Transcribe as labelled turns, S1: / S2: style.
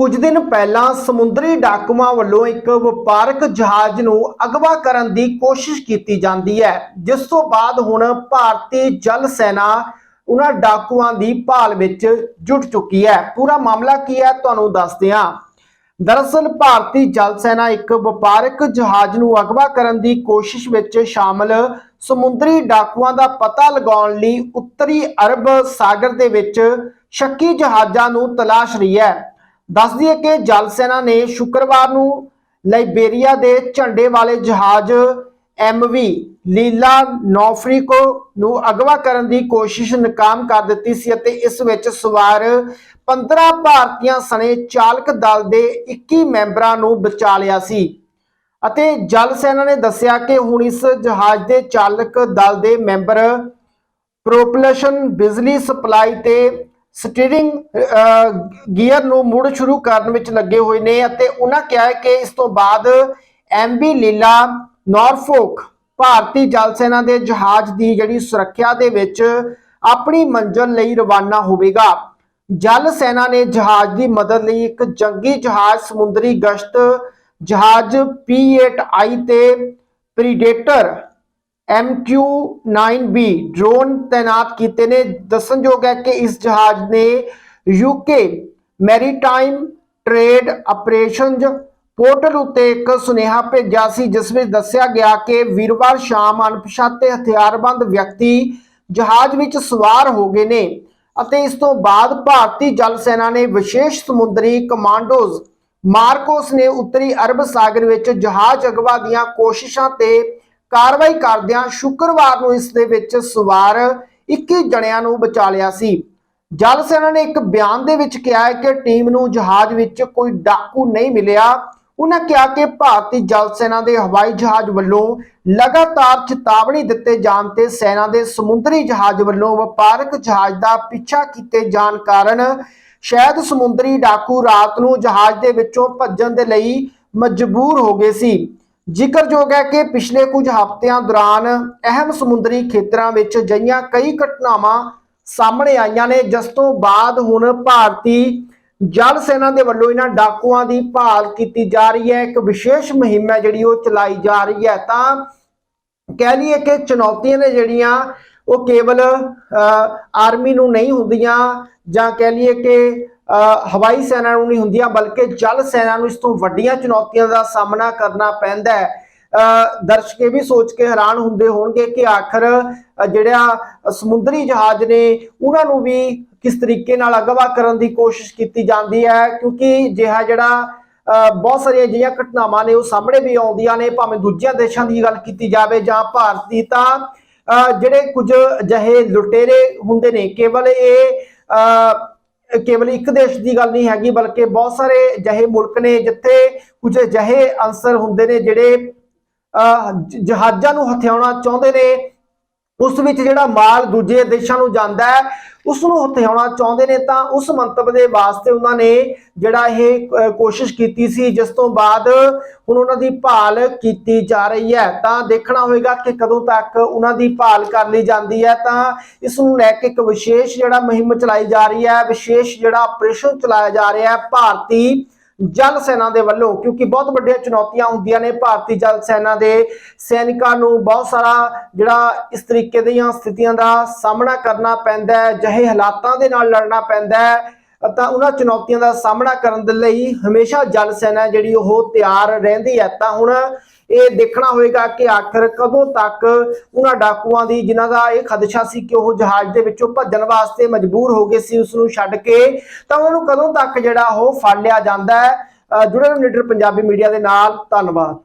S1: ਕੁਝ ਦਿਨ ਪਹਿਲਾਂ ਸਮੁੰਦਰੀ ਡਾਕੂਆਂ ਵੱਲੋਂ ਇੱਕ ਵਪਾਰਕ ਜਹਾਜ਼ ਨੂੰ ਅਗਵਾ ਕਰਨ ਦੀ ਕੋਸ਼ਿਸ਼ ਕੀਤੀ ਜਾਂਦੀ ਹੈ, ਜਿਸ ਤੋਂ ਬਾਅਦ ਹੁਣ ਭਾਰਤੀ ਜਲ ਸੈਨਾ ਉਹਨਾਂ ਡਾਕੂਆਂ ਦੀ ਭਾਲ ਵਿੱਚ ਜੁਟ ਚੁੱਕੀ ਹੈ। ਪੂਰਾ ਮਾਮਲਾ ਕੀ ਹੈ ਤੁਹਾਨੂੰ ਦੱਸਦੇ ਹਾਂ। ਦਰਅਸਲ ਭਾਰਤੀ ਜਲ ਸੈਨਾ ਇੱਕ ਵਪਾਰਕ ਜਹਾਜ਼ ਨੂੰ ਅਗਵਾ ਕਰਨ ਦੀ ਕੋਸ਼ਿਸ਼ ਵਿੱਚ ਸ਼ਾਮਲ ਸਮੁੰਦਰੀ ਡਾਕੂਆਂ ਦਾ ਪਤਾ ਲਗਾਉਣ ਲਈ ਉੱਤਰੀ ਅਰਬ ਸਾਗਰ ਦੇ ਵਿੱਚ ਸ਼ੱਕੀ ਜਹਾਜ਼ਾਂ ਨੂੰ ਤਲਾਸ਼ ਰਹੀ ਹੈ। ਦੱਸ ਦਈਏ ਕਿ ਜਲ ਸੈਨਾ ਨੇ ਸ਼ੁੱਕਰਵਾਰ ਨੂੰ ਲਾਇਬੇਰੀਆ ਦੇ ਝੰਡੇ ਵਾਲੇ ਜਹਾਜ਼ ਐਮਵੀ ਲੀਲਾ ਨੌਫਰੀਕੋ ਨੂੰ ਅਗਵਾ ਕਰਨ ਦੀ ਕੋਸ਼ਿਸ਼ ਨਾਕਾਮ ਕਰ ਦਿੱਤੀ ਸੀ ਅਤੇ ਇਸ ਵਿੱਚ ਸਵਾਰ 15 ਭਾਰਤੀਆਂ ਸਣੇ ਚਾਲਕ ਦਲ ਦੇ 21 ਮੈਂਬਰਾਂ ਨੂੰ ਬਚਾ ਲਿਆ ਸੀ। ਅਤੇ ਜਲ ਸੈਨਾ ਨੇ ਦੱਸਿਆ ਕਿ ਹੁਣ ਇਸ ਜਹਾਜ਼ ਦੇ ਚਾਲਕ ਦਲ ਦੇ ਮੈਂਬਰ ਪ੍ਰੋਪਲਸ਼ਨ ਬਿਜਲੀ ਸਪਲਾਈ ਤੇ ਸਟੀਅਰਿੰਗ ਗੀਅਰ ਨੂੰ ਮੁੜ ਸ਼ੁਰੂ ਕਰਨ ਵਿੱਚ ਲੱਗੇ ਹੋਏ ਨੇ ਅਤੇ ਉਹਨਾਂ ਕਿਹਾ ਹੈ ਕਿ ਇਸ ਤੋਂ ਬਾਅਦ ਐਮਬੀ ਲੀਲਾ ਨਾਰਫੋਕ ਭਾਰਤੀ ਜਲ ਸੈਨਾ ਦੇ ਜਹਾਜ਼ ਦੀ ਜਿਹੜੀ ਸੁਰੱਖਿਆ ਦੇ ਵਿੱਚ ਆਪਣੀ ਮੰਜ਼ਲ ਲਈ ਰਵਾਨਾ ਹੋਵੇਗਾ। ਜਲ ਸੈਨਾ ਨੇ ਜਹਾਜ਼ ਦੀ ਮਦਦ ਲਈ ਇੱਕ ਜੰਗੀ ਜਹਾਜ਼, ਸਮੁੰਦਰੀ ਗਸ਼ਤ ਜਹਾਜ਼ P8I ਤੇ ਪ੍ਰੀਡੇਟਰ MQ-9B ਡਰੋਨ ਤਾਇਨਾਤ ਕੀਤੇ ਨੇ ਦੱਸਣਯੋਗ ਹੈ ਕਿ ਇਸ ਜਹਾਜ਼ ਨੇ UK maritime trade operations portal ਉੱਤੇ ਇੱਕ ਸੁਨੇਹਾ ਭੇਜਿਆ ਸੀ ਜਿਸ ਵਿੱਚ ਦੱਸਿਆ ਗਿਆ ਕਿ ਵੀਰਵਾਰ ਸ਼ਾਮ ਅਣਪਛਾਤੇ ਹਥਿਆਰਬੰਦ ਵਿਅਕਤੀ ਜਹਾਜ਼ ਵਿੱਚ ਸਵਾਰ ਹੋ ਗਏ ਨੇ ਅਤੇ ਇਸ ਤੋਂ ਬਾਅਦ ਭਾਰਤੀ ਜਲ ਸੈਨਾ ਨੇ ਵਿਸ਼ੇਸ਼ ਸਮੁੰਦਰੀ ਕਮਾਂਡੋਜ਼ ਮਾਰਕੋਸ ਨੇ ਉੱਤਰੀ ਅਰਬ ਸਾਗਰ ਵਿੱਚ ਜਹਾਜ਼ ਅਗਵਾ ਦੀਆਂ ਕੋਸ਼ਿਸ਼ਾਂ ਤੇ ਕਾਰਵਾਈ ਕਰਦਿਆਂ ਸ਼ੁੱਕਰਵਾਰ ਨੂੰ ਇਸ ਦੇ ਵਿੱਚ ਸਵਾਰ 21 ਜਣਿਆਂ ਨੂੰ ਬਚਾ ਲਿਆ ਸੀ। ਜਲ ਸੈਨਾ ਨੇ ਇੱਕ ਬਿਆਨ ਦੇ ਵਿੱਚ ਕਿਹਾ ਹੈ ਕਿ ਟੀਮ ਨੂੰ ਜਹਾਜ਼ ਵਿੱਚ ਕੋਈ ਡਾਕੂ ਨਹੀਂ ਮਿਲਿਆ। ਉਹਨਾਂ ਕਿਹਾ ਕਿ ਭਾਰਤੀ ਜਲ ਸੈਨਾ ਦੇ ਹਵਾਈ ਜਹਾਜ਼ ਵੱਲੋਂ ਲਗਾਤਾਰ ਚੇਤਾਵਨੀ ਦਿੱਤੇ ਜਾਣ ਤੇ ਸੈਨਾ ਦੇ ਸਮੁੰਦਰੀ ਜਹਾਜ਼ ਵੱਲੋਂ ਵਪਾਰਕ ਜਹਾਜ਼ ਦਾ ਪਿੱਛਾ ਕੀਤੇ ਜਾਣ ਕਾਰਨ ਸ਼ਾਇਦ ਸਮੁੰਦਰੀ ਡਾਕੂ ਰਾਤ ਨੂੰ ਜਹਾਜ਼ ਦੇ ਵਿੱਚੋਂ ਭੱਜਣ ਦੇ ਲਈ ਮਜਬੂਰ ਹੋ ਗਏ ਸੀ। ਜ਼ਿਕਰਯੋਗ ਹੈ ਕਿ ਪਿਛਲੇ ਕੁਝ ਹਫ਼ਤਿਆਂ ਦੌਰਾਨ ਅਹਿਮ ਸਮੁੰਦਰੀ ਖੇਤਰਾਂ ਵਿੱਚ ਜਈਆਂ ਕਈ ਘਟਨਾਵਾਂ ਸਾਹਮਣੇ ਆਈਆਂ ਨੇ, ਜਿਸ ਤੋਂ ਬਾਅਦ ਹੁਣ ਭਾਰਤੀ ਜਲ ਸੈਨਾ ਦੇ ਵੱਲੋਂ ਇਹਨਾਂ ਡਾਕੂਆਂ ਦੀ ਭਾਲ ਕੀਤੀ ਜਾ ਰਹੀ ਹੈ। ਇੱਕ ਵਿਸ਼ੇਸ਼ ਮੁਹਿੰਮ ਹੈ ਜਿਹੜੀ ਉਹ ਚਲਾਈ ਜਾ ਰਹੀ ਹੈ। ਤਾਂ ਕਹਿ ਲਈਏ ਕਿ ਚੁਣੌਤੀਆਂ ਨੇ ਜਿਹੜੀਆਂ ਉਹ ਕੇਵਲ ਅ, ਆਰਮੀ ਨੂੰ ਨਹੀਂ ਹੁੰਦੀਆਂ ਜਾਂ ਕਹਿ ਲਈਏ ਕਿ ਹਵਾਈ ਸੈਨਾ ਨੂੰ ਨਹੀਂ ਹੁੰਦੀਆਂ ਬਲਕਿ ਜਲ ਸੈਨਾ ਨੂੰ ਇਸ ਤੋਂ ਵੱਡੀਆਂ ਚੁਣੌਤੀਆਂ ਦਾ ਸਾਹਮਣਾ ਕਰਨਾ ਪੈਂਦਾ ਹੈ। ਦਰਸ਼ਕ ਇਹ ਵੀ ਸੋਚ ਕੇ ਹੈਰਾਨ ਹੁੰਦੇ ਹੋਣਗੇ ਕਿ ਆਖਰ ਜਿਹੜਾ ਸਮੁੰਦਰੀ ਜਹਾਜ਼ ਨੇ ਉਹਨਾਂ ਨੂੰ ਵੀ ਕਿਸ ਤਰੀਕੇ ਨਾਲ ਅਗਵਾ ਕਰਨ ਦੀ ਕੋਸ਼ਿਸ਼ ਕੀਤੀ ਜਾਂਦੀ ਹੈ ਕਿਉਂਕਿ ਜਿਹਾ ਜਿਹੜਾ ਅ, ਬਹੁਤ ਸਾਰੀਆਂ ਅਜਿਹੀਆਂ ਘਟਨਾਵਾਂ ਨੇ ਉਹ ਸਾਹਮਣੇ ਵੀ ਆਉਂਦੀਆਂ ਨੇ ਭਾਵੇਂ ਦੂਜਿਆਂ ਦੇਸ਼ਾਂ ਦੀ ਗੱਲ ਕੀਤੀ ਜਾਵੇ ਜਾਂ ਭਾਰਤ ਦੀ ਤਾਂ ਜਿਹੜੇ ਕੁਝ ਅਜਿਹੇ ਲੁਟੇਰੇ ਹੁੰਦੇ ਨੇ ਕੇਵਲ ਇਹ ਅ, ਕੇਵਲ ਇੱਕ ਦੇਸ਼ ਦੀ ਗੱਲ ਨਹੀਂ ਹੈਗੀ ਬਲਕਿ ਬਹੁਤ ਸਾਰੇ ਅਜਿਹੇ ਮੁਲਕ ਨੇ ਜਿੱਥੇ ਕੁਝ ਅਜਿਹੇ ਅਨਸਰ ਹੁੰਦੇ ਨੇ ਜਿਹੜੇ ਅ, ਜਹਾਜ਼ਾਂ ਨੂੰ ਹਥਿਆਉਣਾ ਚਾਹੁੰਦੇ ਨੇ ਉਸ ਵਿੱਚ ਜਿਹੜਾ ਮਾਲ ਦੂਜੇ ਦੇਸ਼ਾਂ ਨੂੰ ਜਾਂਦਾ ਹੈ ਉਸ ਨੂੰ ਹਥਿਆਉਣਾ ਚਾਹੁੰਦੇ ਨੇ ਤਾਂ ਉਸ ਮੰਤਵ ਦੇ ਵਾਸਤੇ ਉਹਨਾਂ ਨੇ ਜਿਹੜਾ ਇਹ ਕੋਸ਼ਿਸ਼ ਕੀਤੀ ਸੀ, ਜਿਸ ਤੋਂ ਬਾਅਦ ਹੁਣ ਉਹਨਾਂ ਦੀ ਭਾਲ ਕੀਤੀ ਜਾ ਰਹੀ ਹੈ। ਤਾਂ ਦੇਖਣਾ ਹੋਏਗਾ ਕਿ ਕਦੋਂ ਤੱਕ ਉਹਨਾਂ ਦੀ ਭਾਲ ਕਰ ਲਈ ਜਾਂਦੀ ਹੈ। ਤਾਂ ਇਸ ਨੂੰ ਲੈ ਕੇ ਇੱਕ ਵਿਸ਼ੇਸ਼ ਜਿਹੜਾ ਮੁਹਿੰਮ ਚਲਾਈ ਜਾ ਰਹੀ ਹੈ, ਵਿਸ਼ੇਸ਼ ਜਿਹੜਾ ਆਪਰੇਸ਼ਨ ਚਲਾਇਆ ਜਾ ਰਿਹਾ ਹੈ, ਭਾਰਤੀ ਜਲ ਸੈਨਾ ਦੇ ਵੱਲੋਂ, ਕਿਉਂਕਿ ਬਹੁਤ ਵੱਡੀਆਂ ਚੁਣੌਤੀਆਂ ਹੁੰਦੀਆਂ ਨੇ ਭਾਰਤੀ ਜਲ ਸੈਨਾ ਦੇ ਸੈਨਿਕਾਂ ਨੂੰ ਬਹੁਤ ਸਾਰਾ ਜਿਹੜਾ ਇਸ ਤਰੀਕੇ ਦੀਆਂ ਸਥਿਤੀਆਂ ਦਾ ਸਾਹਮਣਾ ਕਰਨਾ ਪੈਂਦਾ ਹੈ ਜਿਹੇ ਹਾਲਾਤਾਂ ਦੇ ਨਾਲ ਲੜਨਾ ਪੈਂਦਾ ਹੈ। ਤਾਂ ਉਹਨਾਂ ਚੁਣੌਤੀਆਂ ਦਾ ਸਾਹਮਣਾ ਕਰਨ ਦੇ ਲਈ ਹਮੇਸ਼ਾ ਜਲ ਸੈਨਾ ਜਿਹੜੀ ਉਹ ਤਿਆਰ ਰਹਿੰਦੀ ਹੈ। ਤਾਂ ਹੁਣ ਇਹ ਦੇਖਣਾ ਹੋਏਗਾ ਕਿ ਆਖਰ ਕਦੋਂ ਤੱਕ ਉਹਨਾਂ ਡਾਕੂਆਂ ਦੀ ਜਿਨ੍ਹਾਂ ਦਾ ਇਹ ਖਦਸ਼ਾ ਸੀ ਕਿ ਉਹ ਜਹਾਜ਼ ਦੇ ਵਿੱਚੋਂ ਭੱਜਣ ਵਾਸਤੇ ਮਜਬੂਰ ਹੋ ਗਏ ਸੀ, ਉਸ ਨੂੰ ਛੱਡ ਕੇ, ਤਾਂ ਉਹਨਾਂ ਨੂੰ ਕਦੋਂ ਤੱਕ ਜਿਹੜਾ ਉਹ ਫੜ ਲਿਆ ਜਾਂਦਾ ਹੈ। ਜੁੜੇ ਰਹੋ ਲੀਡਰ ਪੰਜਾਬੀ ਮੀਡੀਆ ਦੇ ਨਾਲ। ਧੰਨਵਾਦ।